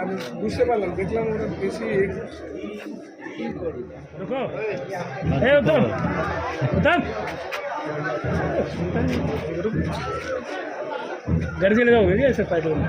আমি বুঝতে পারলাম দেখলাম ওরা বেশি रुको गर्दी लगाओगे क्या ऐसे पैदल में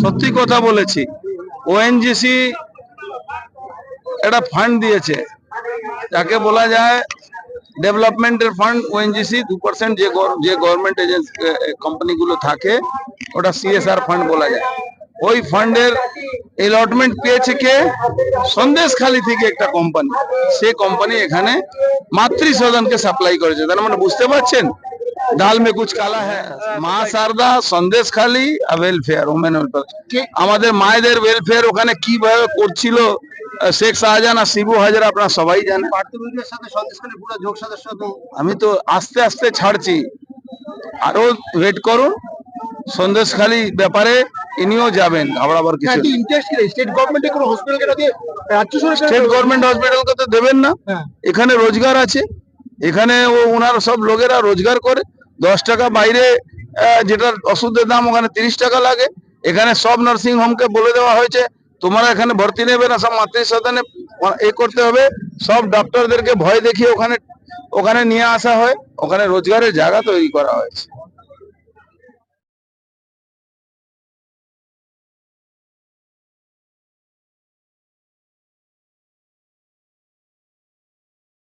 সত্যি কথা বলেছি। ওএনজিসি একটা ফান্ড দিয়েছে। যাকে বলা যায় ডেভেলপমেন্টের ফান্ড ওএনজিসি দু পার্সেন্ট যে যে গভর্নমেন্ট এজেন্সি কোম্পানিগুলো থাকে, ওটা সিএসআর ফান্ড বলা যায়। ওই ফান্ডের এলটমেন্ট পেয়েছে কে? সন্দেশখালি থেকে একটা কোম্পানি সে কোম্পানি এখানে মাতৃ সদনকে সাপ্লাই করেছে। তার মানে বুঝতে পারছেন? ডাল মে কুচ কালা হ্যাঁ মা সারদা সন্দেশ খালি আর ওয়েলফেয়ার ওমেন আমাদের মায়েদের ওয়েলফেয়ার ওখানে কীভাবে করছিল শেখ শাহজাহান আর শিবু হাজারা আপনারা সবাই জানেন আমি তো আস্তে আস্তে ছাড়ছি আরও ওয়েট করুন সন্দেশখালি ব্যাপারে ইনিও যাবেন আবার আবার কিছু। স্টেট গভর্নমেন্টে কোনো হসপিটালকে দিয়ে রাজ্য সরকার স্টেট গভর্নমেন্ট হসপিটালকে তো দেবেন না। এখানে রোজগার আছে এখানে ও ওনার সব লোকেরা রোজগার করে, দশ টাকা বাইরে যেটা যেটার ওষুধের দাম ওখানে তিরিশ টাকা লাগে। এখানে সব নার্সিং হোমকে বলে দেওয়া হয়েছে, তোমরা এখানে ভর্তি নেবে না, সব মাতৃ সদনে এ করতে হবে। সব ডাক্তারদেরকে ভয় দেখিয়ে ওখানে ওখানে নিয়ে আসা হয়, ওখানে রোজগারের জায়গা তৈরি করা হয়েছে।